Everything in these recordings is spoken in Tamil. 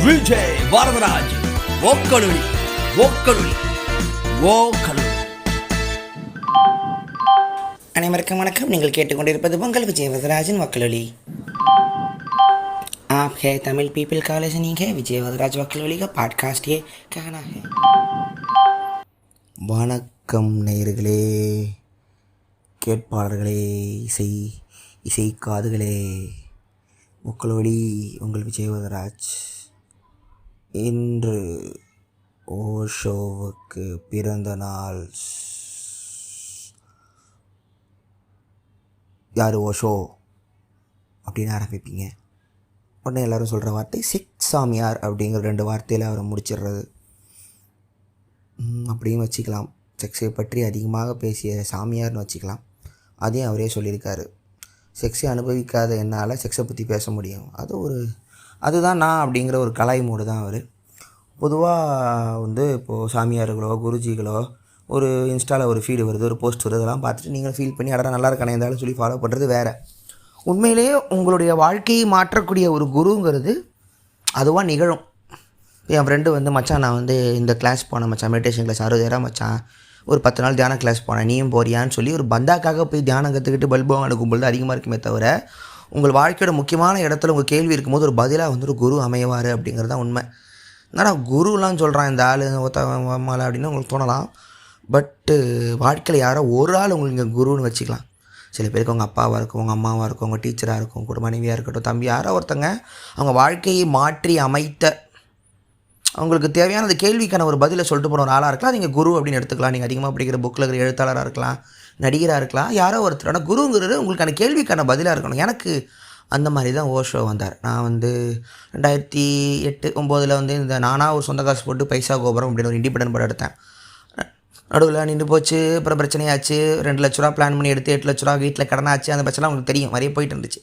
விஜய் வரதராஜ் ஓக்கலுளி ஓக்கலுளி ஓக்கலுளி அனைவருக்கும் வணக்கம் நீங்கள் கேட்டுக்கொண்டிருப்பது உங்கள் விஜய் வரதராஜன் வக்கலொலி आप है तमिल पीपल का लिसनिंग है विजय वदराज वकलोली का पॉडकास्ट ये कहना है வணக்கம் நேயர்களே கேட்பாளர்களே இசை இசை காதுகளே முக்களொலி உங்கள் விஜயவதராஜ் இன்று ஓஷோவுக்கு பிறந்த நாள். யார் ஓஷோ? அப்படின்னு ஆரம்பிப்பீங்க. உடனே எல்லாரும் சொல்கிற வார்த்தை சிக் சாமியார் அப்படிங்கிற ரெண்டு வார்த்தையில் அவரை முடிச்சிடுறது. அப்படின்னு அப்படியும் வச்சுக்கலாம். செக்ஸை பற்றி அதிகமாக பேசிய சாமியார்னு வச்சுக்கலாம். அதையும் அவரே சொல்லியிருக்காரு. செக்ஸை அனுபவிக்காத என்னால் செக்ஸை பற்றி பேச முடியும். அது ஒரு அதுதான் நான் அப்படிங்கிற ஒரு கலாய் மூடு தான் அவர். பொதுவாக வந்து இப்போது சாமியார்களோ குருஜிகளோ ஒரு இன்ஸ்டாவில் ஒரு ஃபீடு வருது ஒரு போஸ்ட் வருது அதெல்லாம் பார்த்துட்டு நீங்கள் ஃபீல் பண்ணி அடடா நல்லா இருக்கானே இருந்தாலும் சொல்லி ஃபாலோ பண்ணுறது வேறு. உண்மையிலேயே உங்களுடைய வாழ்க்கையை மாற்றக்கூடிய ஒரு குருங்கிறது அதுவாக நிகழும். என் ஃப்ரெண்டு வந்து மச்சான் நான் வந்து இந்த கிளாஸ் போனேன் மச்சான் மெடிடேஷன் கிளாஸ் அறுபதாயிரம் மச்சான். ஒரு பத்து நாள் தியான கிளாஸ் போனேன் நீயும் போறியான்னு சொல்லி ஒரு பந்தாக்காக போய் தியானம் கற்றுக்கிட்டு பல்பம் அனுக்கும்பொழுது அதிகமாக இருக்குமே தவிர உங்கள் வாழ்க்கையோட முக்கியமான இடத்துல உங்கள் கேள்வி இருக்கும்போது ஒரு பதிலாக வந்து ஒரு குரு அமையவார் அப்படிங்கிறது தான் உண்மை. என்னடா குருலாம் சொல்கிறான் இந்த ஆள் ஒத்த மாலை அப்படின்னு உங்களுக்கு தோணலாம். பட்டு வாழ்க்கையில் யாரோ ஒரு ஆள் உங்களுக்கு இங்கே குருன்னு வச்சுக்கலாம். சில பேருக்கு உங்கள் அப்பாவாக இருக்கும் உங்கள் அம்மாவாக இருக்கும் உங்கள் டீச்சராக இருக்கும் கூட மனைவியாக இருக்கட்டும் தம்பி யாரோ ஒருத்தங்க அவங்க வாழ்க்கையை மாற்றி அமைத்த அவங்களுக்கு தேவையான அந்த கேள்விக்கான ஒரு பதிலை சொல்லிட்டு போன ஒரு ஆளாக இருக்கலாம். நீங்கள் குரு அப்படின்னு எடுத்துக்கலாம். நீங்கள் அதிகமாக படிக்கிற புக்கில் இருக்கிற எழுத்தாளராக இருக்கலாம் நடிகராக இருக்கலாம் யாரோ ஒருத்தர். ஆனால் குருங்கிறது உங்களுக்கான கேள்விக்கான பதிலாக இருக்கணும். எனக்கு அந்த மாதிரி தான் ஓஷோ வந்தார். நான் வந்து ரெண்டாயிரத்தி எட்டு ஒம்போதில் வந்து இந்த நானாக ஒரு சொந்த காசு போட்டு பைசா கோபுரம் அப்படின்னு ஒரு இண்டிபெண்டன்ட் படம் எடுத்தேன். நடுவில் நின்று போச்சு அப்புறம் பிரச்சனையாச்சு. ரெண்டு லட்ச ரூபா பிளான் பண்ணி எடுத்து எட்டு லட்ச ரூபா வீட்டில் கடனாச்சு. அந்த பிரச்சனை உங்களுக்கு தெரியும். நிறைய போயிட்டு இருந்துச்சு.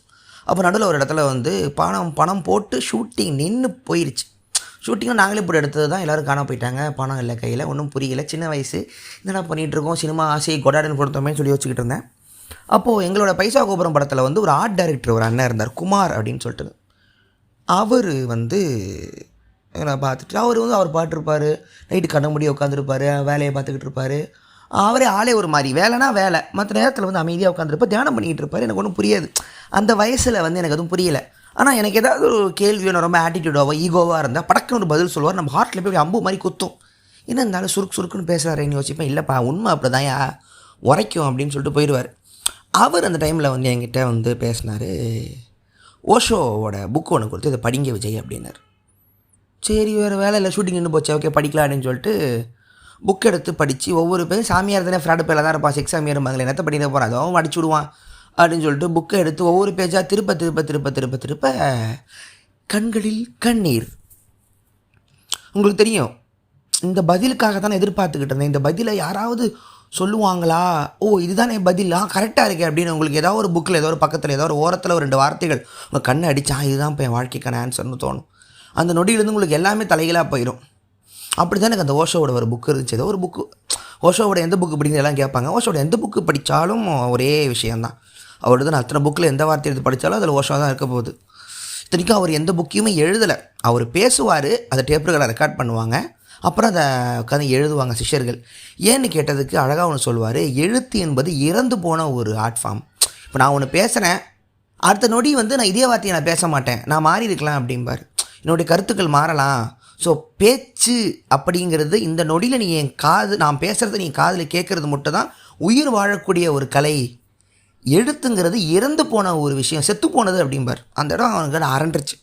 அப்போ நடுவில் ஒரு இடத்துல வந்து பணம் பணம் போட்டு ஷூட்டிங் நின்று போயிருச்சு. ஷூட்டிங்கும் நாங்களே போட்டு எடுத்தது தான் எல்லோரும் காண போயிட்டாங்க. பணம் இல்லை கையில். ஒன்றும் புரியல. சின்ன வயசு. என்னடா பண்ணிகிட்டு இருக்கோம்? சினிமா ஆசை கொடாடன் கொடுத்தோமேனு சொல்லி யோசிச்சுக்கிட்டு இருந்தேன். அப்போது எங்களோட பைசா கோபுரம் படத்தில் வந்து ஒரு ஆர்ட் டைரக்டர் ஒரு அண்ணன் இருந்தார் குமார் அப்படின்னு சொல்லிட்டு. அவர் வந்து எங்களை பார்த்துட்டு அவர் வந்து அவர் பாட்டிருப்பார் நைட்டு கண்ண முடிய உட்காந்துருப்பார் வேலையை பார்த்துக்கிட்டு இருப்பார். அவரே ஆளே ஒரு மாதிரி. வேலைனா வேலை. மற்ற நேரத்தில் வந்து அமைதியாக உட்காந்துருப்பார் தியானம் பண்ணிக்கிட்டு இருப்பார். எனக்கு ஒன்றும் புரியாது. அந்த வயசில் வந்து எனக்கு எதுவும் புரியலை. ஆனால் எனக்கு ஏதாவது ஒரு கேள்வி ஒன்று ரொம்ப ஆட்டிடியூடாவோ ஈகோவாக இருந்தால் படக்குன்னு ஒரு பதில் சொல்லுவார் நம்ம ஹார்ட்டில் போய் அம்பு மாதிரி குத்தும். என்ன இருந்தாலும் சுருக்கு சுருக்குன்னு பேசுகிறாருன்னு யோசிப்பேன். இல்லைப்பா உண்மை அப்படி தான் உரைக்கும் அப்படின்னு சொல்லிட்டு போயிடுவார். அவர் அந்த டைமில் வந்து என்கிட்ட வந்து பேசினார் ஓஷோவோட புக்கு ஒன்று கொடுத்து இதை படிங்க விஜய் அப்படின்னார். சரி வேறு வேலை இல்லை ஷூட்டிங் நின்று போச்சு ஓகே படிக்கலாம் அப்படின்னு சொல்லிட்டு புக் எடுத்து படித்து ஒவ்வொரு பேரும் சாமியார் தானே ஃப்ராடு பேரில் தான் இருப்பான் செக்ஸ் சாமியார் மகளை என்னத்தை படிக்க போகிறான் அதுவும் அடிச்சு விடுவான். அப்படின்னு சொல்லிட்டு புக்கை எடுத்து ஒவ்வொரு பேஜாக திருப்ப திருப்ப திருப்ப திருப்ப திருப்ப கண்களில் கண்ணீர். உங்களுக்கு தெரியும் இந்த பதிலுக்காக தான் எதிர்பார்த்துக்கிட்டு இருந்தேன். இந்த பதிலை யாராவது சொல்லுவாங்களா? ஓ இதுதானே பதில். ஆ கரெக்டாக இருக்கே அப்படின்னு உங்களுக்கு ஏதோ ஒரு புக்கில் ஏதோ ஒரு பக்கத்தில் ஏதோ ஒரு ஓரத்தில் ஒரு ரெண்டு வார்த்தைகள் உங்கள் கண்ணை அடித்தா இதுதான் இப்போ என் வாழ்க்கைக்கான ஆன்சர்னு தோணும். அந்த நொடியிலேருந்து உங்களுக்கு எல்லாமே தலைகளாக போயிடும் அப்படி தான் எனக்கு அந்த ஓஷோவோட ஒரு புக்கு இருந்துச்சு. ஏதோ ஒரு புக்கு ஓஷோவோட எந்த புக்கு படிங்க எல்லாம் கேட்பாங்க. ஓஷோட எந்த புக்கு படித்தாலும் ஒரே விஷயந்தான் அவர் நான் அத்தனை புக்கில் எந்த வார்த்தை எடுத்து படித்தாலும் அதில் ஓஷோ தான் இருக்க போகுது. இத்தனைக்கும் அவர் எந்த புக்கையுமே எழுதலை. அவர் பேசுவார் அதை டேப்புகளை ரெக்கார்ட் பண்ணுவாங்க. அப்புறம் அதை உட்காந்து எழுதுவாங்க சிஷ்யர்கள். ஏன்னு கேட்டதுக்கு அழகாக ஒன்று சொல்லுவார் எழுத்து என்பது இறந்து போன ஒரு ஆர்ட் ஃபார்ம் இப்போ நான் ஒன்று பேசுகிறேன் அடுத்த நொடி வந்து நான் இதே வார்த்தையை நான் பேச மாட்டேன் நான் மாறி இருக்கலாம் அப்படிம்பார். என்னுடைய கருத்துக்கள் மாறலாம். ஸோ பேச்சு அப்படிங்கிறது இந்த நொடியில் நீ என் காது நான் பேசுகிறத நீ காதில் கேட்குறது மட்டும் தான் உயிர் வாழக்கூடிய ஒரு கலை. எழுத்துங்கிறது இறந்து போன ஒரு விஷயம். செத்து போனது அப்படிம்பார். அந்த இடம் அவனுக்கு அரண்டுருச்சு.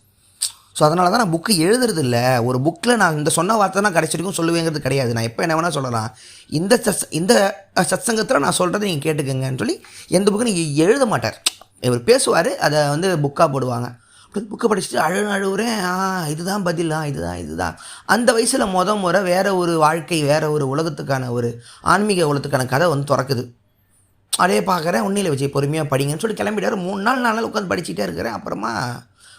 ஸோ அதனால தான் நான் புக்கு எழுதுறது இல்லை. ஒரு புக்கில் நான் இந்த சொன்ன வார்த்தை தான் கடைசி சொல்லுவேங்கிறது கிடையாது. நான் எப்போ என்ன வேணால் சொல்லலாம். இந்த சத் இந்த சத்சங்கத்தில் நான் சொல்கிறத நீங்கள் கேட்டுக்கங்கன்னு சொல்லி எந்த புக்கு நீங்கள் எழுத மாட்டார். இவர் பேசுவார் அதை வந்து புக்காக போடுவாங்க. அப்படி புக்கை படிச்சுட்டு அழு அழுவுறேன் ஆ இதுதான் பதில் இதுதான் இதுதான். அந்த வயசில் முத முறை வேறு ஒரு வாழ்க்கை வேறு ஒரு உலகத்துக்கான ஒரு ஆன்மீக உலகத்துக்கான கதை வந்து திறக்குது. அதே பார்க்குறேன் ஒன்றில் வச்சு பொறுமையாக படிங்கன்னு சொல்லி கிளம்பிட்டார். மூணு நாள் நாலு நாள் உட்காந்து படிச்சுட்டே இருக்கிறேன். அப்புறமா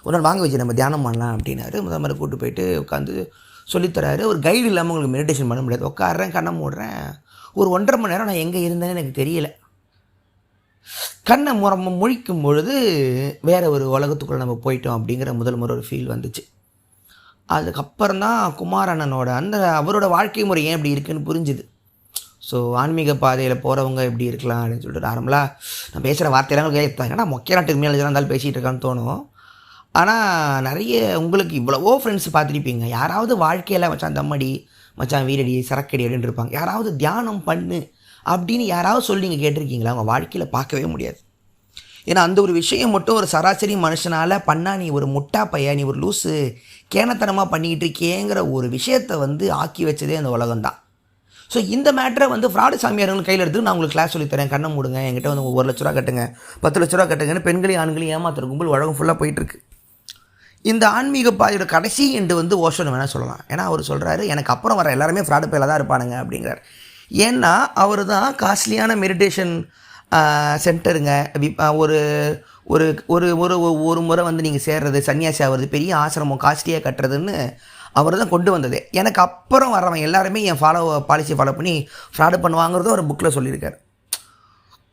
ஒரு நாள் வாங்க வச்சு நம்ம தியானம் பண்ணலாம் அப்படின்னாரு. முதல் மாதிரி கூப்பிட்டு போயிட்டு உட்காந்து சொல்லித்தராரு ஒரு கைடு இல்லாமல் உங்களுக்கு மெடிடேஷன் பண்ண முடியாது. உட்காடுறேன் கண்ணை மூடுறேன். ஒரு ஒன்றரை மணி நேரம் நான் எங்கே இருந்தேன்னு எனக்கு தெரியல. கண்ணை முறம் முழிக்கும் பொழுது வேறு ஒரு உலகத்துக்குள்ளே நம்ம போயிட்டோம் அப்படிங்கிற முதல் முறை ஒரு ஃபீல் வந்துச்சு. அதுக்கப்புறம் தான் குமாரண்ணனோட அந்த அவரோட வாழ்க்கை முறை ஏன் இப்படி இருக்குன்னு புரிஞ்சுது. ஸோ ஆன்மீக பாதையில் போகிறவங்க எப்படி இருக்கலாம் அப்படின்னு சொல்லிட்டு நார்மலாக நான் பேசுகிற வார்த்தையெல்லாம் கேட்பாங்க ஏன்னா மொக்க நாட்டுக்கு மேலே இருந்தாலும் பேசிகிட்டு இருக்கான்னு தோணும். ஆனால் நிறைய உங்களுக்கு இவ்வளவோ ஃப்ரெண்ட்ஸ் பார்த்துருப்பீங்க. யாராவது வாழ்க்கையில் மச்சான் தம்மடி மச்சான் வீரடி சரக்கடி அப்படின்னு இருப்பாங்க. யாராவது தியானம் பண்ணு அப்படின்னு யாராவது சொல்லி நீங்கள் கேட்டிருக்கீங்களா? அவங்க வாழ்க்கையில் பார்க்கவே முடியாது. ஏன்னா அந்த ஒரு விஷயம் மட்டும் ஒரு சராசரி மனுஷனால் பண்ணா நீ ஒரு முட்டா பையன் நீ ஒரு லூஸு கேனத்தனமாக பண்ணிக்கிட்டு இருக்கேங்கிற ஒரு விஷயத்தை வந்து ஆக்கி வச்சதே அந்த உலகம்தான். ஸோ இந்த மேட்டரை வந்து ஃப்ராடு சாமியார்கள் கையில் எடுத்து நான் உங்களுக்கு கிளாஸ் சொல்லித்தரேன் கண்ணை மூடுங்க. என்கிட்ட வந்து ஒரு லட்ச ரூபா கட்டுங்க. பத்து லட்ச ரூபா கட்டுங்கன்னு பெண்களையும் ஆண்களையும் ஏமாத்துற கும்பல் உலகம் ஃபுல்லாக போயிட்டுருக்கு. இந்த ஆன்மீக பாதையோட கடைசி என்று வந்து ஓஷோன்னு வேணால் சொல்லலாம். ஏன்னா அவர் சொல்கிறாரு எனக்கு அப்புறம் வர எல்லாருமே ஃப்ராடு பேரில் தான் இருப்பானுங்க அப்படிங்கிறார். ஏன்னா அவர் தான் காஸ்ட்லியான மெடிடேஷன் சென்டருங்க வி- ஒரு ஒரு ஒரு ஒரு ஒரு முறை வந்து நீங்கள் சேர்றது சன்னியாசி ஆகிறது பெரிய ஆசிரமம் காஸ்ட்லியாக கட்டுறதுன்னு அவர் தான் கொண்டு வந்தது. எனக்கு அப்புறம் வரவன் எல்லாருமே என் ஃபாலோ பாலிசி ஃபாலோ பண்ணி ஃப்ராடு பண்ணுவாங்கிறதும் ஒரு புக்கில் சொல்லியிருக்காரு.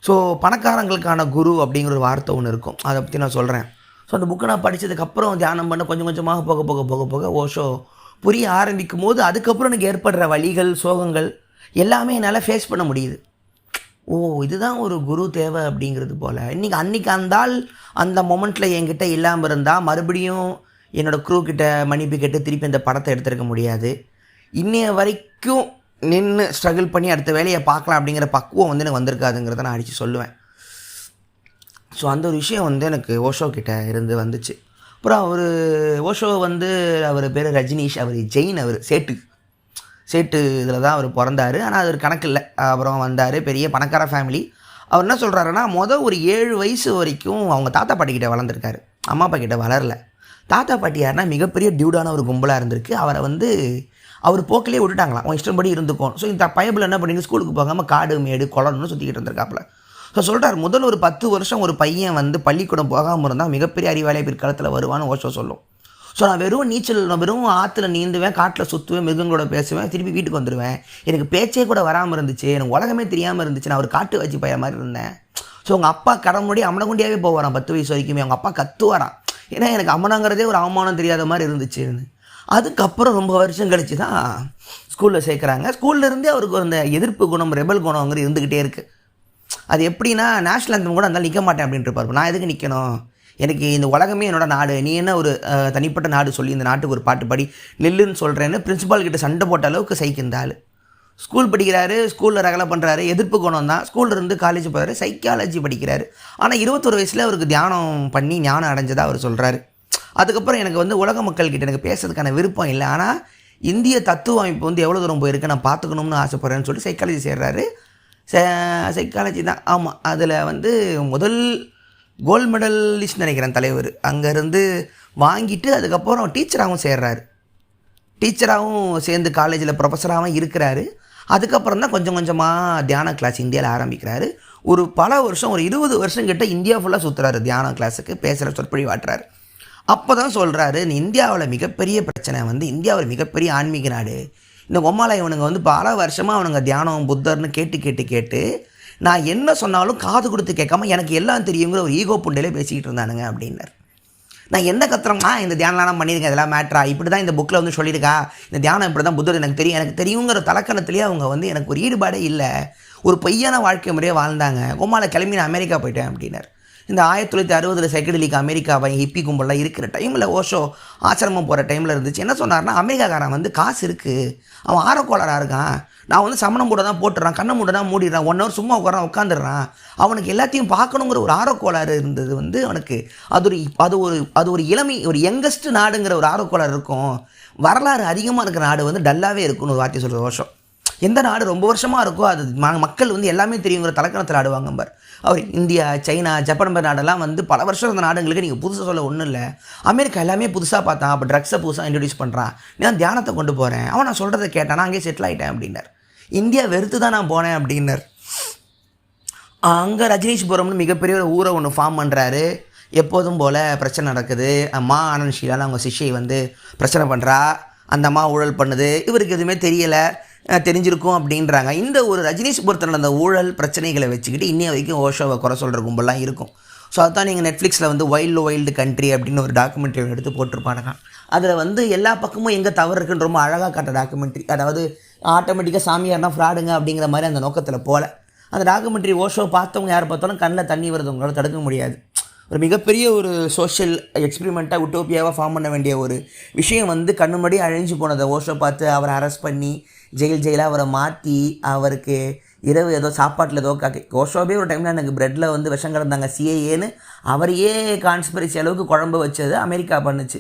ஸோ பணக்காரங்களுக்கான குரு அப்படிங்கிற ஒரு வார்த்தை ஒன்று இருக்கும். அதை பற்றி நான் சொல்கிறேன் ஸோ அந்த புக்கை நான் படித்ததுக்கப்புறம் தியானம் பண்ண கொஞ்சம் கொஞ்சமாக போக போக போக போக ஓஷோ புரிய ஆரம்பிக்கும் போது அதுக்கப்புறம் எனக்கு ஏற்படுற வழிகள் சோகங்கள் எல்லாமே என்னால் ஃபேஸ் பண்ண முடியுது. ஓ இதுதான் ஒரு குரு தேவை அப்படிங்கிறது போல். இன்றைக்கி அன்றைக்கி அந்த ஆள் அந்த மொமெண்ட்டில் என்கிட்ட இல்லாமல் இருந்தால் மறுபடியும் என்னோடய க்ரூ கிட்ட மன்னிப்பு கேட்டு திருப்பி அந்த படத்தை எடுத்திருக்க முடியாது. இன்னைய வரைக்கும் நின்று ஸ்ட்ரகிள் பண்ணி அடுத்த வேலையை பார்க்கலாம் அப்படிங்கிற பக்குவம் வந்து எனக்கு வந்திருக்காதுங்கிறத நான் அடித்து சொல்லுவேன். ஸோ அந்த ஒரு விஷயம் வந்து எனக்கு ஓஷோ கிட்ட இருந்து வந்துச்சு. அப்புறம் அவர் ஓஷோ வந்து அவர் பேர் ரஜினீஷ் அவர் ஜெயின் அவர் சேட்டு. சேட்டு இதில் தான் அவர் பிறந்தார். ஆனால் அது ஒரு கணக்கு இல்லை. அப்புறம் வந்தார் பெரிய பணக்கார ஃபேமிலி அவர் என்ன சொல்கிறாருன்னா மொதல் ஒரு ஏழு வயசு வரைக்கும் அவங்க தாத்தா பாட்டிக்கிட்ட வளர்ந்துருக்காரு. அம்மா அப்பா கிட்ட வளரல. தாத்தா பாட்டியார்னா மிகப்பெரிய டியூடான ஒரு கும்பலாக இருந்திருக்கு. அவரை வந்து அவர் போக்கிலே விட்டுட்டாங்களாம். அவன் இஷ்டப்படி இருந்துக்கும் ஸோ இந்த பயபிள் என்ன பண்ணி ஸ்கூலுக்கு போகாமல் காடு மேடு குளம்னு சுற்றிக்கிட்டு இருந்திருக்காப்புல. ஸோ சொல்கிறார் முதல் ஒரு பத்து வருஷம் ஒரு பையன் வந்து பள்ளிக்கூடம் போகாமல் இருந்தால் மிகப்பெரிய அறிவாளி பிற்காலத்தில் வருவான்னு ஓஷோ சொல்லும். ஸோ நான் வெறும் நீச்சல் நான் வெறும் ஆற்றுல நீந்துவேன் காட்டில் சுற்றுவேன் மிருகங்களோட பேசுவேன் திருப்பி வீட்டுக்கு வந்துடுவேன் எனக்கு பேச்சே கூட வராமல் இருந்துச்சு. எனக்கு உலகமே தெரியாமல் இருந்துச்சு. நான் ஒரு காட்டு வச்சு பையன் மாதிரி இருந்தேன். ஸோ உங்கள் அப்பா கடமுடி அம்மனகுண்டியாகவே போவாரான் பத்து வயசு வரைக்குமே. அவங்க அப்பா கத்துவாரான் ஏன்னா எனக்கு அம்மனாங்கிறதே ஒரு அவமானம் தெரியாத மாதிரி இருந்துச்சுன்னு அதுக்கப்புறம் ரொம்ப வருஷம் கழிச்சு தான் ஸ்கூலில் சேர்க்குறாங்க. ஸ்கூல்ல இருந்தே அவருக்கு அந்த எதிர்ப்பு குணம் ரெபல் குணங்கிறது இருந்துக்கிட்டே இருக்குது அது எப்படின்னா நேஷ்னல் அந்தம் கூட இருந்தாலும் நிற்க மாட்டேன் அப்படின்ட்டு இருப்பார். நான் எதுக்கு நிற்கணும் எனக்கு இந்த உலகமே என்னோட நாடு. நீ என்ன ஒரு தனிப்பட்ட நாடு சொல்லி இந்த நாட்டுக்கு ஒரு பாட்டு பாடி நில்லுன்னு சொல்கிறேன்னு பிரின்ஸிபால் கிட்ட சண்டை போட்ட அளவுக்கு சைக்கு இந்த ஆள். ஸ்கூல் படிக்கிறாரு ஸ்கூலில் ரகலை பண்ணுறாரு எதிர்ப்பு குணம் தான் ஸ்கூலில் இருந்து காலேஜ் போகிறாரு சைக்காலஜி படிக்கிறாரு. ஆனால் இருபத்தொரு வயசில் அவருக்கு தியானம் பண்ணி ஞானம் அடைஞ்சதாக அவர் சொல்கிறாரு அதுக்கப்புறம் எனக்கு வந்து உலக மக்கள்கிட்ட எனக்கு பேசுறதுக்கான விருப்பம் இல்லை. ஆனால் இந்திய தத்துவ அமைப்பு வந்து எவ்வளோ தூரம் போயிருக்கு நான் பார்த்துக்கணும்னு ஆசைப்பட்றேன்னு சொல்லிட்டு சைக்காலஜி சேர்றாரு. சைக்காலஜி தான். ஆமாம் அதில் வந்து முதல் கோல்டு மெடலிஸ்ட் நினைக்கிறேன் தலைவர். அங்கேருந்து வாங்கிட்டு அதுக்கப்புறம் டீச்சராகவும் சேர்றாரு. டீச்சராகவும் சேர்ந்து காலேஜில் ப்ரொஃபஸராகவும் இருக்கிறாரு. அதுக்கப்புறம் தான் கொஞ்சம் கொஞ்சமாக தியான கிளாஸ் இந்தியாவில் ஆரம்பிக்கிறாரு. ஒரு பல வருஷம் ஒரு இருபது வருஷம் கிட்ட இந்தியா ஃபுல்லாக சுற்றுறாரு தியான கிளாஸுக்கு பேசுகிற சொற்பொழி வாட்டுறாரு அப்போ தான் சொல்கிறாரு இந்தியாவில் மிகப்பெரிய பிரச்சனை வந்து இந்தியாவில் மிகப்பெரிய ஆன்மீக நாடு. இந்த கொம்மால இவனுங்க வந்து பல வருஷமாக அவனுங்க தியானம் புத்தர்னு கேட்டு கேட்டு கேட்டு நான் என்ன சொன்னாலும் காது கொடுத்து கேட்காம எனக்கு எல்லாம் தெரியுங்கிற ஒரு ஈகோ புண்டையிலே பேசிக்கிட்டு இருந்தானுங்க அப்படின்னார். நான் எந்த கத்துறேம்மா இந்த தியானம்லாம் பண்ணியிருக்கேன்? இதெல்லாம் மேட்ரா இப்படி தான் இந்த புக்கில் வந்து சொல்லியிருக்கா? இந்த தியானம் இப்படி தான் புத்தர் எனக்கு தெரியும். எனக்கு தெரியுங்கிற தலக்கணத்துலேயே அவங்க வந்து எனக்கு ஒரு ஈடுபாடே இல்லை. ஒரு பொய்யான வாழ்க்கை முறையே வாழ்ந்தாங்க. கோமால கிளம்பி நான் அமெரிக்கா போயிட்டேன் அப்படின்னாரு. இந்த ஆயிரத்தி தொள்ளாயிரத்தி அறுபதில் சைக்கடலிக்கு அமெரிக்காவை ஹிப்பி கும்பலாக இருக்கிற டைமில் ஓஷோ ஆசிரமம் போகிற டைமில் இருந்துச்சு. என்ன சொன்னார்னா அமெரிக்காக்காரன் வந்து காசு இருக்குது அவன் ஆரக்கோளராக இருக்கான். நான் வந்து சமணம் மூட தான் போட்டுறான் கண்ணை மூட தான் மூடிடுறான். ஒன் ஹவர் சும்மா உட்காரான் உட்காந்துடுறான் அவனுக்கு எல்லாத்தையும் பார்க்கணுங்கிற ஒரு ஆரோக்கோளாறு இருந்தது வந்து அவனுக்கு. அது ஒரு அது ஒரு அது ஒரு இளமை ஒரு யங்கஸ்ட் நாடுங்கிற ஒரு ஆரோக்கோளாறு இருக்கும். வரலாறு அதிகமாக இருக்கிற நாடு வந்து டல்லாகவே இருக்கும்னு ஒரு வார்த்தை சொல்கிற வருஷம் எந்த நாடு ரொம்ப வருஷமாக இருக்கோ அது மக்கள் வந்து எல்லாமே தெரியுங்கிற தலக்கணத்தில் ஆடுவாங்க பார் அவர் இந்தியா சைனா ஜப்பான் நாடெல்லாம் வந்து பல வருஷம் இருந்த நாடுங்களுக்கு நீங்கள் புதுசாக சொல்ல ஒன்றும் இல்லை. அமெரிக்கா எல்லாமே புதுசாக பார்த்தான் அப்போ ட்ரக்ஸை புதுசாக இன்ட்ரடியூஸ் பண்ணுறான் நான் தியானத்தை கொண்டு போகிறேன் அவன் நான் சொல்கிறத கேட்டான். நான் அங்கேயே செட்டில் ஆகிட்டேன் அப்படின்னார். இந்தியா வெறுத்து தான் நான் போனேன் அப்படின்னார். அங்கே ரஜினீஷ்புரம்னு மிகப்பெரிய ஒரு ஊரை ஒன்று ஃபார்ம் பண்ணுறாரு எப்போதும் போல் பிரச்சனை நடக்குது. அம்மா ஆனந்த் ஷீலான்னு அவங்க சிஷ்யை வந்து பிரச்சனை பண்ணுறா அந்த அம்மா ஊழல் பண்ணுது. இவருக்கு எதுவுமே தெரியலை. தெரிஞ்சிருக்கும் அப்படின்றாங்க. இந்த ஒரு ரஜினிஷ் ரஜினீஷ்புரத்தில் நடந்த ஊழல் பிரச்சனைகளை வச்சுக்கிட்டு இன்னைய வரைக்கும் ஓஷோவை குறை சொல்கிற கும்பலாம் இருக்கும். ஸோ அதுதான் நீங்கள் நெட்ஃப்ளிக்ஸில் வந்து வைல்டு வைல்டு கண்ட்ரி அப்படின்னு ஒரு டாக்குமெண்ட்ரி எடுத்து போட்டிருப்பானுங்க. அதில் வந்து எல்லா பக்கமும் எங்கே தவறு இருக்குன்னு ரொம்ப அழகாக காட்ட டாக்குமெண்ட்ரி அதாவது ஆட்டோமேட்டிக்காக சாமியார்னா ஃப்ராடுங்க அப்படிங்கிற மாதிரி அந்த நோக்கத்தில் போகல அந்த டாக்குமெண்ட்ரி ஓஷோ பார்த்தவங்க யார் பார்த்தாலும் கண்ணில் தண்ணி வருது உங்களால் தடுக்க முடியாது. ஒரு மிகப்பெரிய ஒரு சோஷியல் எக்ஸ்பிரிமெண்ட்டாக உட்டோப்பியாவாக ஃபார்ம் பண்ண வேண்டிய ஒரு விஷயம் வந்து கண்ணு முன்னாடி அழிஞ்சு போனதை ஓஷோ பார்த்து அவரை அரெஸ்ட் பண்ணி ஜெயில் ஜெயிலாக அவரை மாற்றி அவருக்கு இரவு ஏதோ சாப்பாட்டில் ஏதோ காக்கி கோஷோபே ஒரு டைமில் எனக்கு ப்ரெட்டில் வந்து விஷம் கிடந்தாங்க சிஏஏன்னு அவரையே கான்ஸ்பிரசி அளவுக்கு குழம்பு வச்சது அமெரிக்கா பண்ணுச்சு.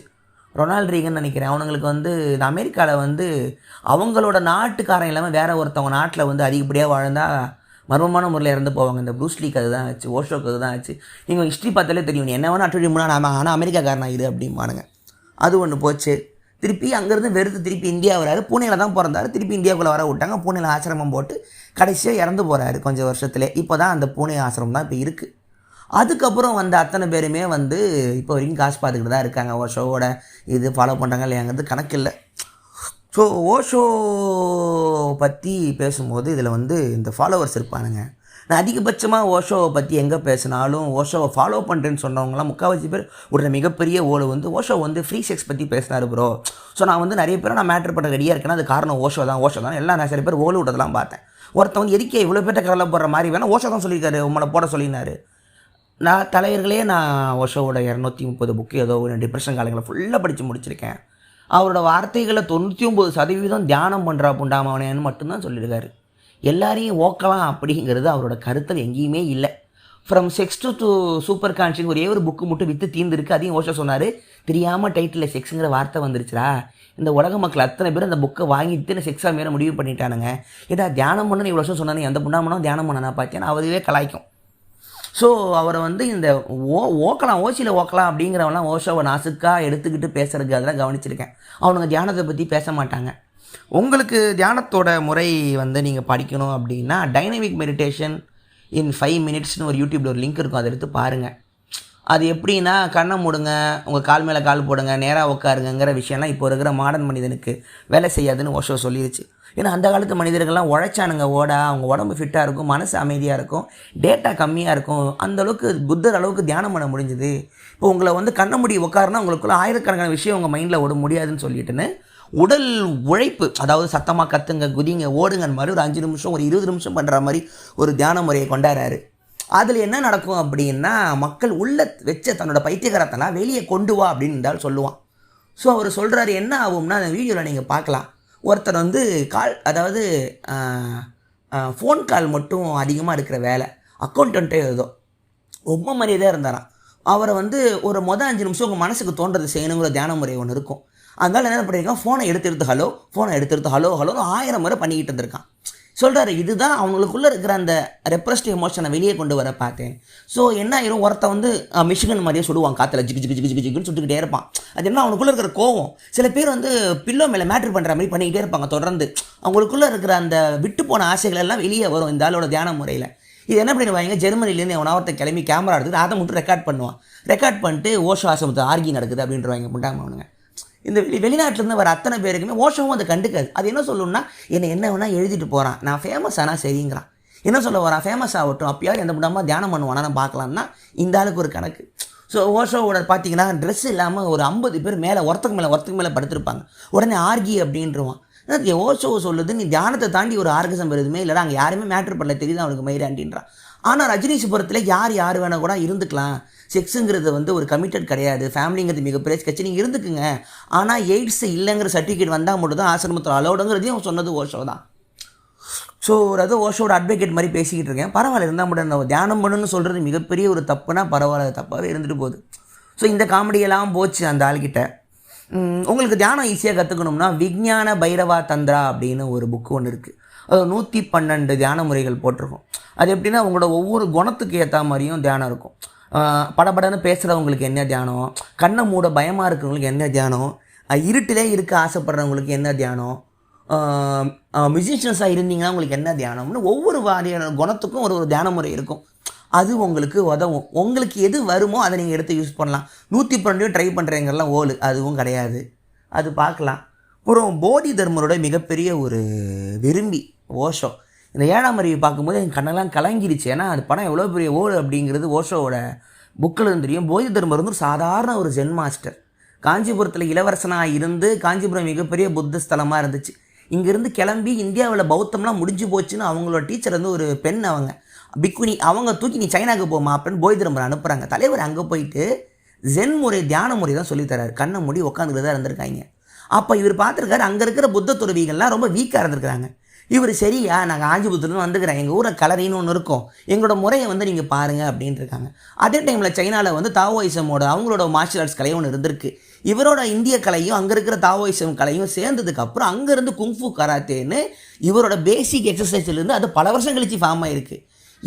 ரொனால்ட் ரீகன் நினைக்கிறேன். அவனுங்களுக்கு வந்து இந்த அமெரிக்காவில் வந்து அவங்களோட நாட்டுக்காரன் இல்லாமல் வேறு ஒருத்தவங்க நாட்டில் வந்து அதிகப்படியாக வாழ்ந்தால் மர்மமான முறையில் இறந்து போவாங்க. இந்த ப்ரூஸ்லீக்கு அதுதான் ஆச்சு ஓஷோக்கு அதுதான் ஆச்சு. நீங்கள் ஹிஸ்ட்ரி பார்த்தாலே தெரியும். என்ன வேணால் அட்டுடி முன்னா ஆனால் அமெரிக்காக்காரன் இது அப்படிம்பானுங்க. அது ஒன்று போச்சு. திருப்பி அங்கேருந்து வெறுத்து திருப்பி இந்தியா வராரு. பூனேல தான் பிறந்தாரு. திருப்பி இந்தியாவுக்குள்ளே வர விட்டாங்க. பூனேல ஆசிரமம் போட்டு கடைசியாக இறந்து போகிறாரு கொஞ்சம் வருஷத்துல. இப்போ தான் அந்த பூனே ஆசிரமம் தான் இப்போ இருக்குது அதுக்கப்புறம் வந்த அத்தனை பேருமே வந்து இப்போ வரைக்கும் காசு பார்த்துக்கிட்டு தான் இருக்காங்க. ஓஷோவோட இது ஃபாலோ பண்ணுறாங்க இல்லையாங்கிறது கணக்கு இல்லை. ஸோ ஓஷோ பற்றி பேசும்போது இதில் வந்து இந்த ஃபாலோவர்ஸ் இருப்பானுங்க. நான் அதிகபட்சமாக ஓஷோவை பற்றி எங்கே பேசினாலும் ஓஷோவை ஃபாலோ பண்ணுறேன்னு சொன்னவங்களாம் முக்கால்வாசி பேர் ஒரு மிகப்பெரிய ஓலை வந்து ஓஷோ வந்து ஃப்ரீ செக்ஸ் பற்றி பேசினார் ப்ரோ ஸோ நான் வந்து நிறைய பேர் நான் மேட்ரு பண்ண ரெடியாக இருக்கேன்னா அது காரணம் ஓஷோ தான். ஓஷோ தான் எல்லாம் நிறைய சில பேர் ஓலை விட்டதெல்லாம் பார்த்தேன். ஒருத்தன் வந்து எதுக்கே இவ்வளோ பேர்ட்ட கவலைப்படுற மாதிரி வேணால் ஓஷோ தான் சொல்லியிருக்காரு உங்களை போட சொல்லினார். நான் தலைவர்களே நான் ஓஷோவோட இரநூத்தி முப்பது புக்கு ஏதோ டிப்ரெஷன் காலங்களை ஃபுல்லாக படித்து முடிச்சிருக்கேன். அவரோட வார்த்தைகளை தொண்ணூற்றி ஒம்பது சதவீதம் தியானம் பண்ணுறா புண்டாமவனேன்னு மட்டும்தான் சொல்லியிருக்காரு. எல்லாரையும் ஓக்கலாம் அப்படிங்கிறது அவரோட கருத்தில் எங்கேயுமே இல்லை. From sex to to super conscious ஒரே ஒரு புக்கு மட்டும் விற்று தீர்ந்துருக்கு அதையும் ஓஷோ சொன்னார். தெரியாமல் டைட்டில் செக்ஸுங்கிற வார்த்தை வந்துருச்சுடா. இந்த உலக மக்கள் அத்தனை பேர் அந்த புக்கை வாங்கிட்டு நான் செக்ஸாக மேலே முடிவு பண்ணிட்டானுங்க. ஏதா தியானம் பண்ணு இவ்வளோ வருஷம் சொன்னானே எந்த புண்டாமனும் தியானம் பண்ணனா பார்த்தேன் அதுவே கலாய்க்கும். ஸோ அவரை வந்து இந்த ஓ ஓக்கலாம் ஓசியில் ஓக்கலாம் அப்படிங்கிறவெல்லாம் ஓஷோவை நாசுக்காக எடுத்துக்கிட்டு பேசுறதுக்கு அதெல்லாம் கவனிச்சிருக்கேன். அவனுங்க தியானத்தை பற்றி பேச மாட்டாங்க. உங்களுக்கு தியானத்தோட முறை வந்து நீங்கள் படிக்கணும் அப்படின்னா டைனமிக் மெடிடேஷன் இன் ஃபைவ் மினிட்ஸ்னு ஒரு யூடியூப்பில் ஒரு லிங்க் இருக்கும். அதை எடுத்து பாருங்கள் அது எப்படின்னா கண்ணை மூடுங்க உங்கள் கால் மேலே கால் போடுங்க நேராக உட்காருங்கிற விஷயம்லாம் இப்போ இருக்கிற மாடர்ன் மனிதனுக்கு வேலை செய்யாதுன்னு ஓஷோ சொல்லிடுச்சு ஏன்னா அந்த காலத்து மனிதர்கள்லாம் உழைச்சானுங்க ஓட அவங்க உடம்பு ஃபிட்டாக இருக்கும் மனசு அமைதியாக இருக்கும் டேட்டா கம்மியாக இருக்கும். அந்தளவுக்கு புத்தர் அளவுக்கு தியானம் பண்ண முடிஞ்சுது. இப்போ உங்களை வந்து கண்ணை முடி உட்காருனா உங்களுக்குள்ள ஆயிரக்கணக்கான விஷயம் உங்கள் மைண்டில் ஓட முடியாதுன்னு சொல்லிட்டுன்னு உடல் உழைப்பு அதாவது சத்தமாக கத்துங்க குதிங்க ஓடுங்கன்னு மாதிரி ஒரு அஞ்சு நிமிஷம் ஒரு இருபது நிமிஷம் பண்ணுற மாதிரி ஒரு தியான முறையை கொண்டாடுறாரு. அதில் என்ன நடக்கும் அப்படின்னா மக்கள் உள்ள வச்ச தன்னோட பைத்தியகரத்தெல்லாம் வெளியே கொண்டு வா அப்படின்னு இருந்தால் சொல்லுவான். ஸோ அவர் சொல்கிறாரு என்ன ஆகும்னா அந்த வீடியோவில் நீங்கள் பார்க்கலாம். ஒருத்தர் வந்து கால் அதாவது ஃபோன் கால் மட்டும் அதிகமாக இருக்கிற வேலை. அக்கௌண்ட்டே ஏதோ. ரொம்ப மரியாதையாக இருந்தாராம். அவரை வந்து ஒரு மொதல் அஞ்சு நிமிஷம் உங்கள் மனசுக்கு தோன்றது செய்யணுங்கிற தியான முறை ஒன்று இருக்கும். அதனால என்ன பண்ணியிருக்கான்? ஃபோனை எடுத்து எடுத்து ஹலோ ஃபோனை எடுத்து எடுத்து ஹலோ ஹலோன்னு ஆயிரம் முறை பண்ணிக்கிட்டு இருந்திருக்கான். சொல்கிறாரு இதுதான் அவங்களுக்குள்ளே இருக்கிற அந்த ரெப்ரஸ்ட் எமோஷனை வெளியே கொண்டு வர பார்த்தேன். ஸோ என்ன ஆயிரும்? ஒருத்த வந்து மிஷிகன் மாதிரியே சுடுவான் காற்றுல ஜிக்கு ஜிக்கு ஜிக்கு ஜிக்குன்னு சுட்டுக்கிட்டே இருப்பான். அது என்ன? அவனுக்குள்ளே இருக்கிற கோவம். சில பேர் வந்து பில்லோ மேலே மேட்ரு பண்ணுற மாதிரி பண்ணிக்கிட்டே இருப்பாங்க தொடர்ந்து. அவங்களுக்குள்ளே இருக்கிற அந்த விட்டு போன ஆசைகள் எல்லாம் வெளியே வரும் இந்த ஆளோட தியான முறையில். இது என்ன பண்ணிடுவாங்க? ஜெர்மனிலேருந்து அவன் ஒருத்த கிளம்பி கேமரா எடுத்துட்டு அதை மட்டும் ரெக்கார்ட் பண்ணுவான். ரெக்கார்ட் பண்ணிட்டு ஓஷோ ஆசிரமத்தை ஆர்கி நடக்குது அப்படின்றவாங்க முட்டாம அவனுங்க. இந்த வெளி வெளிநாட்டிலேருந்து வர அத்தனை பேருக்குமே ஓஷோவும் அதை கண்டுக்காது. அது என்ன சொல்லணும்னா என்னை என்ன வேணால் எழுதிட்டு போகிறான் நான் ஃபேமஸ் ஆனால் சரிங்கிறான். என்ன சொல்ல வரான்? ஃபேமஸ் ஆகட்டும். அப்பயாவது எந்த முடியாமல் தியானம் பண்ணுவானா நான் பார்க்கலான்னா இந்த ஆளுக்கு ஒரு கணக்கு. ஸோ ஓஷோவோட பார்த்தீங்கன்னா ட்ரெஸ் இல்லாமல் ஒரு ஐம்பது பேர் மேலே ஒருத்தக்கு மேலே ஒருத்தக்கு மேலே படுத்திருப்பாங்க. உடனே ஆர்கி அப்படின்றவான் ஓஷோவை ஓஷோ சொல்லுது நீ தியானத்தை தாண்டி ஒரு ஆர்கசம் வருதுமே இல்லை அங்கே யாருமே மேட்ரு பண்ணல தெரியுது அவனுக்கு மயிராண்டின்றான் ஆனால் ரஜினிசுபுரத்தில் யார் யார் வேணால் கூட இருந்துக்கலாம். செக்ஸுங்கிறது வந்து ஒரு கமிட்டட் கிடையாது. ஃபேமிலிங்கிறது மிகப்பெரிய கட்சி நீங்கள் இருந்துக்குங்க. ஆனால் எய்ட்ஸ் இல்லைங்கிற சர்டிஃபிகேட் வந்தால் மட்டும் தான் ஆசிரமத்தில் அலோடுங்கிறதையும் அவன் சொன்னது ஓஷோ தான். ஸோ ஒரு அது ஓஷோட அட்வொகேட் மாதிரி பேசிக்கிட்டு இருக்கேன். பரவாயில்ல இருந்தால் மட்டும் நம்ம தியானம் பண்ணுன்னு சொல்கிறது மிகப்பெரிய ஒரு தப்புனா பரவாயில்ல தப்பாகவே இருந்துட்டு போகுது. ஸோ இந்த காமெடியெல்லாம் போச்சு அந்த ஆள்கிட்ட. உங்களுக்கு தியானம் ஈஸியாக கற்றுக்கணும்னா விஞ்ஞான பைரவா தந்திரா அப்படின்னு ஒரு புக்கு ஒன்று இருக்குது அது நூற்றி பன்னெண்டு தியான முறைகள் போட்டிருக்கும். அது எப்படின்னா உங்களோட ஒவ்வொரு குணத்துக்கு ஏற்ற மாதிரியும் தியானம் இருக்கும். படபடன்னு பேசுகிறவங்களுக்கு என்ன தியானம்? கண்ணை மூட பயமாக இருக்கிறவங்களுக்கு என்ன தியானம்? இருட்டிலே இருக்க ஆசைப்படுறவங்களுக்கு என்ன தியானம்? மியூசிஷியன்ஸாக இருந்தீங்கன்னா உங்களுக்கு என்ன தியானம்னு ஒவ்வொரு வாரியான குணத்துக்கும் ஒரு ஒரு தியான முறை இருக்கும். அது உங்களுக்கு உதவும். உங்களுக்கு எது வருமோ அதை நீங்கள் எடுத்து யூஸ் பண்ணலாம். நூற்றி பன்னெண்டையும் ட்ரை பண்ணுறீங்கலாம் ஓலு. அதுவும் கிடையாது. அது பார்க்கலாம். அப்புறம் போதி தர்மரோட மிகப்பெரிய ஒரு விரும்பி ஓஷோ இந்த ஏழாம் அறிவு பார்க்கும்போது என் கண்ணெல்லாம் கலங்கிருச்சு. ஏன்னா அது படம் எவ்வளோ பெரிய ஓடு அப்படிங்கிறது ஓஷோவோட புக்கில் இருந்து தெரியும். போதி தர்மர் வந்து ஒரு சாதாரண ஒரு ஜென் மாஸ்டர். காஞ்சிபுரத்தில் இளவரசனாக இருந்து காஞ்சிபுரம் மிகப்பெரிய புத்த ஸ்தலமாக இருந்துச்சு. இங்கேருந்து கிளம்பி இந்தியாவில் பௌத்தம்லாம் முடிஞ்சு போச்சுன்னு அவங்களோட டீச்சர் வந்து ஒரு பெண் அவங்க. பிக்குனி அவங்க தூக்கி நீ சைனாக்கு போமா அப்படின்னு போய் திரும்ப அனுப்புகிறாங்க தலைவர் அங்கே போயிட்டு ஜென் முறை தியான முறை தான் சொல்லித்தராரு கண்ணை மூடி உட்காந்துக்கிட்டு தான் இருந்திருக்காங்க. அப்போ இவர் பார்த்துருக்காரு அங்கே இருக்கிற புத்த துறவிகள்லாம் ரொம்ப வீக்காக இருந்திருக்காங்க இவர் சரியா? நாங்கள் காஞ்சிபுரத்துலேருந்து வந்துக்கிறேன். எங்கள் ஊரில் கலரின்னு ஒன்று இருக்கும். எங்களோட முறையை வந்து நீங்கள் பாருங்கள் அப்படின்ட்டு இருக்காங்க. அதே டைமில் சைனாவில் வந்து தாவோயிசமோட அவங்களோட மார்ஷியல் ஆர்ட்ஸ் கலை ஒன்று இருந்திருக்கு. இவரோட இந்திய கலையும் அங்கே இருக்கிற தாவோயிசம் கலையும் சேர்ந்ததுக்கப்புறம் அங்கேருந்து குங்ஃபு கராத்தேன்னு இவரோட பேசிக் எக்ஸசைஸ்லேருந்து அது பல வருஷம் கழிச்சு ஃபார்ம் ஆயிருக்கு.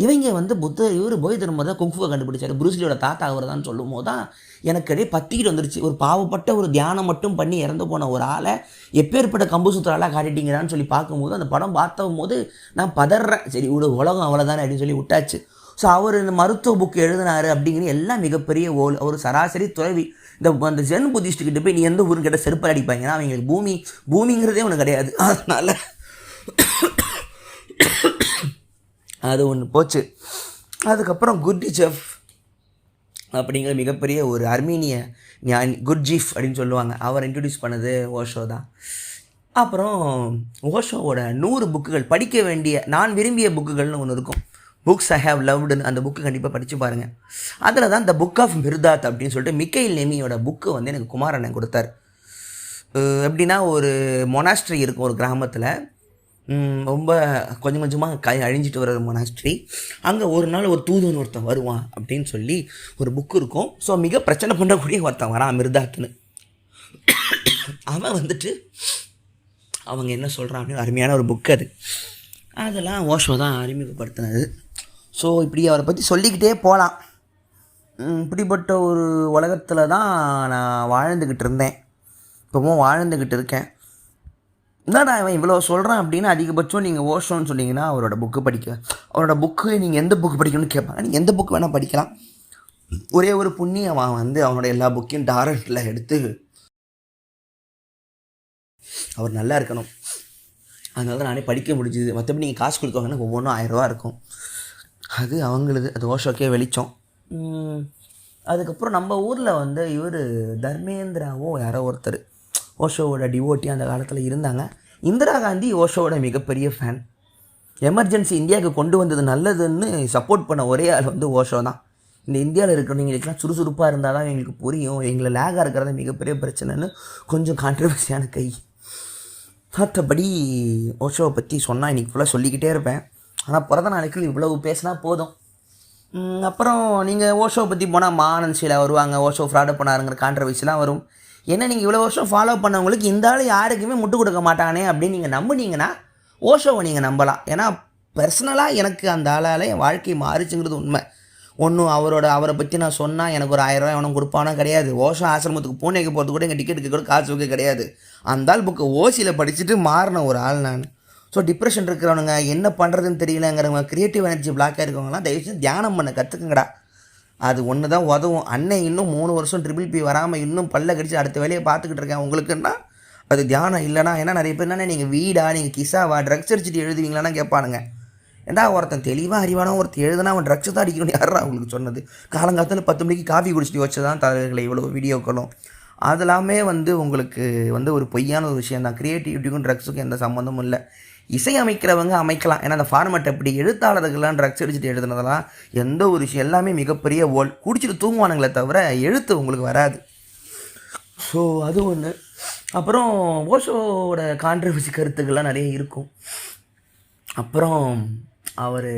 இவங்க வந்து புத்த இவர் போய் திரும்ப தான் குங்ஃபுவை கண்டுபிடிச்சாரு. ப்ரூஸ்லியோட தாத்தா அவர் தான் சொல்லும் போது தான் எனக்கு இடையே பத்திக்கிட்டு வந்துருச்சு. ஒரு பாவப்பட்ட ஒரு தியானம் மட்டும் பண்ணி இறந்து போன ஒரு ஆளை எப்பேற்பட்ட கம்பு சுத்தராளாக காட்டிட்டீங்கடான்னு சொல்லி பார்க்கும்போது அந்த படம் பார்த்தும் போது நான் பதறேன் சரி இவ்வளோ உலகம் அவ்வளோதானே அப்படின்னு சொல்லி விட்டாச்சு. ஸோ அவர் இந்த மருத்துவ புக் எழுதினாரு அப்படிங்கிறது எல்லாம் மிகப்பெரிய ஓல் அவர் சராசரி துறவி. இந்த அந்த ஜென் புத்திஸ்ட்டுக்கிட்ட போய் நீ எந்த ஊருன்னு கிட்ட செருப்பல் அடிப்பாங்கன்னா அவங்களுக்கு பூமி பூமிங்கிறதே ஒன்று கிடையாது. அதனால் அது ஒன்று போச்சு. அதுக்கப்புறம் குட்டி செஃப் அப்படிங்கிற மிகப்பெரிய ஒரு அர்மீனிய ஞானி குட்ஜீஃப் அப்படின்னு சொல்லுவாங்க. அவர் இன்ட்ரடியூஸ் பண்ணது ஓஷோ தான். அப்புறம் ஓஷோவோட நூறு புக்குகள் படிக்க வேண்டிய நான் விரும்பிய புக்குகள்னு ஒன்று இருக்கும். புக்ஸ் ஐ ஹேவ் லவ்டுன்னு அந்த புக்கு கண்டிப்பாக படித்து பாருங்கள் அதில் தான் இந்த புக் ஆஃப் மிர்தாத் அப்படின்னு சொல்லிட்டு மிக்கைல் நெமியோட புக்கு வந்து எனக்கு குமாரண்ணன் கொடுத்தாரு. எப்படின்னா ஒரு மொனாஸ்ட்ரி இருக்கும் ஒரு கிராமத்தில். ரொம்ப கொஞ்சம் கொஞ்சமாக கை அழிஞ்சிட்டு வர ஒரு மொனாஸ்ட்ரி அங்கே ஒரு நாள் ஒரு தூதுவன் ஒருத்தன் வருவான் அப்படின்னு சொல்லி ஒரு புக்கு இருக்கும். ஸோ மிக பிரச்சனை பண்ணக்கூடிய ஒருத்தன் வரான் மிர்தாத்னு அவன் வந்துட்டு அவங்க என்ன சொல்கிறான் அப்படின்னு அருமையான ஒரு புக் அது. அதெல்லாம் ஓஷோ தான் அறிமுகப்படுத்தினது. ஸோ இப்படி அவரை பற்றி சொல்லிக்கிட்டே போகலாம் இப்படிப்பட்ட ஒரு உலகத்தில் தான் நான் வாழ்ந்துக்கிட்டு இருந்தேன். இப்போவும் வாழ்ந்துக்கிட்டு இருக்கேன். என்னடா இவன் இவ்வளோ சொல்கிறான் அப்படின்னு அதிகபட்சம் நீங்கள் ஓஷோன்னு சொன்னீங்கன்னா அவரோட புக்கு படிக்க அவரோட புக்கு நீங்கள் எந்த புக்கு படிக்கணும்னு கேட்பாங்க நீங்கள் எந்த புக்கு வேணால் படிக்கலாம். ஒரே ஒரு புண்ணியம் அவன் வந்து அவனோட எல்லா புக்கையும் டாரண்டில் எடுத்து அவர் நல்லா இருக்கணும். அதனால தான் நானே படிக்க முடிஞ்சுது. மற்றபடி நீங்கள் காசு கொடுத்தவங்கன்னா ஒவ்வொன்றும் ஆயிரரூவா இருக்கும். அது அவங்களுது அது ஓஷோக்கே வெளிச்சம். அதுக்கப்புறம் நம்ம ஊரில் வந்து இவர் தர்மேந்திராவோ யாரோ ஒருத்தர். ஓஷோவோட டிவோட்டி அந்த காலத்தில் இருந்தாங்க. இந்திரா காந்தி ஓஷோவோட மிகப்பெரிய ஃபேன் எமர்ஜென்சி இந்தியாவுக்கு கொண்டு வந்தது நல்லதுன்னு சப்போர்ட் பண்ண ஒரே ஆள் வந்து ஓஷோ தான். இந்த இந்தியாவில் இருக்கிறவங்களுக்குலாம் சுறுசுறுப்பாக இருந்தால் தான் எங்களுக்கு புரியும். எங்களை லேகாக இருக்கிறது மிகப்பெரிய பிரச்சனைன்னு கொஞ்சம் கான்ட்ரவர்சியான கை. மற்றபடி ஓஷோவை பற்றி சொன்னால் இன்றைக்கி ஃபுல்லாக சொல்லிக்கிட்டே இருப்பேன். ஆனால் பிறந்த நாளைக்கு இவ்வளவு பேசினா போதும். அப்புறம் நீங்கள் ஓஷோவை பற்றி போனால் மானன் சீலா வருவாங்க. ஓஷோ ஃப்ராடு பண்ணாருங்கிற கான்ட்ரவர்சிலாம் வரும். என்ன நீங்கள் இவ்வளோ வருஷம் ஃபாலோ பண்ணவங்களுக்கு இந்த ஆள் யாருக்குமே முட்டு கொடுக்க மாட்டானே அப்படின்னு நீங்கள் நம்புனீங்கன்னா ஓஷோவை நீங்கள் நம்பலாம். ஏன்னா பர்சனலாக எனக்கு அந்த ஆளால் என் வாழ்க்கை மாறிச்சுங்கிறது உண்மை. ஒன்றும் அவரோட அவரை பற்றி நான் சொன்னால் எனக்கு ஒரு ஆயிரம் ரூபாய் எவனும் கொடுப்பானா கிடையாது. ஓஷோ ஆசிரமத்துக்கு பூனேக்கு போகிறது கூட எங்கள் டிக்கெட்டுக்கு கூட காசு வைக்க கிடையாது. அந்த ஆள் புக்கு ஓசியில் படிச்சுட்டு மாறின ஒரு ஆள் நான். ஸோ டிப்ரெஷன் இருக்கிறவனுங்க என்ன பண்ணுறதுன்னு தெரியலங்கிறவங்க க்ரியேட்டிவ் எனர்ஜி பிளாக்காக இருக்கவங்களாம் தயவுசெய்து தியானம் பண்ண கற்றுக்குங்கடா அது ஒன்று தான் உதவும் அண்ணன் இன்னும் மூணு வருஷம் ட்ரிபிள் பி வராமல் இன்னும் பல்ல கடிச்சு அடுத்த வேலையை பார்த்துக்கிட்டு இருக்கேன். உங்களுக்குன்னா அது தியானம் இல்லைனா ஏன்னா நிறைய பேர் என்ன நீங்கள் வீடா நீங்கள் கிசாவா ட்ரக்ஸ் அடிச்சுட்டு எழுதுவீங்களான்னு கேட்பானுங்க. ஏண்டா ஒருத்தன் தெளிவாக அறிவான ஒருத்தன் எழுதுனா அவன் ட்ரக்ஸ் தான் அடிக்கணும் யாரா அவங்களுக்கு சொன்னது? காலங்காலத்தில் பத்து மணிக்கு காஃபி குடிச்சிட்டு வச்சதான் தலைவர்களை இவ்வளோ வீடியோக்களும். அதெல்லாமே வந்து உங்களுக்கு வந்து ஒரு பொய்யான ஒரு விஷயம் தான் க்ரியேட்டிவிட்டிக்கும் ட்ரக்ஸுக்கும் எந்த சம்மந்தமும் இல்லை. இசை அமைக்கிறவங்க அமைக்கலாம். ஏன்னா அந்த ஃபார்மேட் எப்படி எழுத்தாளர்கள்லாம் ட்ரக்ஸ் அடிச்சுட்டு எழுதுனதெல்லாம் எந்த ஒரு விஷயம் எல்லாமே மிகப்பெரிய ஓல். குடிச்சிட்டு தூங்குவானுங்களே தவிர எழுத்து உங்களுக்கு வராது. ஸோ அது ஒன்று அப்புறம் ஓஷோவோட கான்ட்ரவர்சி கருத்துக்கள்லாம் நிறைய இருக்கும். அப்புறம் அவர்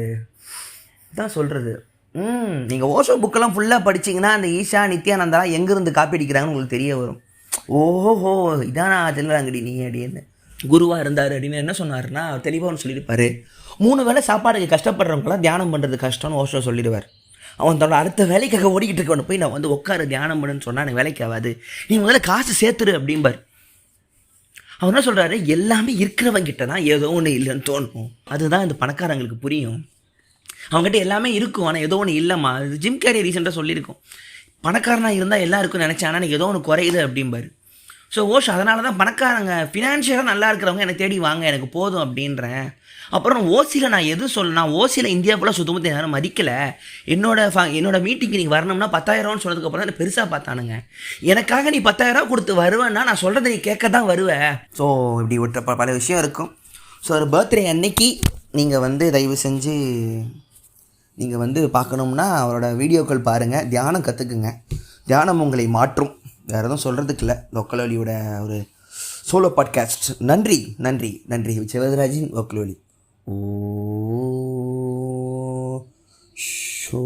தான் சொல்கிறது ம் நீங்கள் ஓஷோ புக்கெல்லாம் ஃபுல்லாக படிச்சீங்கன்னா அந்த ஈஷா நித்யானந்தாலாம் எங்கேருந்து காப்பி அடிக்கிறாங்கன்னு உங்களுக்கு தெரிய வரும். ஓஹோ இதான் நான் செல்வராங்கடி நீ அப்படின்னு. குருவாக இருந்தார் அப்படின்னு என்ன சொன்னார்னா தெளிவாக ஒன்று சொல்லியிருப்பார். மூணு வேளை சாப்பாடுக்கு கஷ்டப்படுறவங்களாம் தியானம் பண்ணுறது கஷ்டம்னு ஓஷோ சொல்லிடுவார். அவன் தன்னோட அடுத்த வேலைக்காக ஓடிக்கிட்டு இருக்கவனை போய் நான் வந்து உட்காரு தியானம் பண்ணுன்னு சொன்னால் எனக்கு வேலைக்கு ஆகாது. நீ முதல்ல காசு சேர்த்துரு அப்படிம்பார். அவர் என்ன சொல்கிறாரு எல்லாமே இருக்கிறவங்கிட்ட தான் ஏதோ ஒன்று இல்லைன்னு தோணும். அதுதான் இந்த பணக்காரங்களுக்கு புரியும். அவங்ககிட்ட எல்லாமே இருக்கும். ஆனால் ஏதோ ஒன்று இல்லைம்மா. இது ஜிம் கேரி ரீசெண்டாக சொல்லியிருக்கோம். பணக்காரனாக இருந்தால் எல்லாருக்கும் நினச்சேன். ஆனால் எனக்கு ஏதோ ஒன்று குறையுது அப்படிம்பாரு. ஸோ ஓஷோ அதனால தான் பணக்காரங்க ஃபினான்ஷியலாக நல்லா இருக்கிறவங்க எனக்கு தேடி வாங்க எனக்கு போதும் அப்படின்றேன். அப்புறம் ஓசியில் நான் எது சொல்ல நான் ஓசியில் இந்தியா ஃபுல்லாக சுத்தமத்தை யாரும் மதிக்கலை. என்னோட ஃப என்னோட மீட்டிங்க்கு நீங்கள் வரணும்னா பத்தாயிரம்னு சொன்னதுக்கப்புறம் தான் பெருசாக பார்த்தானுங்க. எனக்காக நீ பத்தாயிரம் கொடுத்து வருவேன்னா நான் சொல்கிறத நீ கேட்க தான் வருவேன் ஸோ இப்படி ஒரு ப- பல விஷயம் இருக்கும். ஸோ ஒரு பர்த்டே அன்னைக்கு நீங்கள் வந்து தயவு செஞ்சு நீங்கள் வந்து பார்க்கணும்னா அவரோட வீடியோக்கள் பாருங்கள் தியானம் கற்றுக்குங்க தியானம் உங்களை மாற்றும். வேறு எதுவும் சொல்கிறதுக்கு இல்லை. லொக்கலோலியோட ஒரு சோலோ பாட்காஸ்ட் நன்றி நன்றி நன்றி. சிவதராஜின் லொக்கலோலி ஓ ஷோ.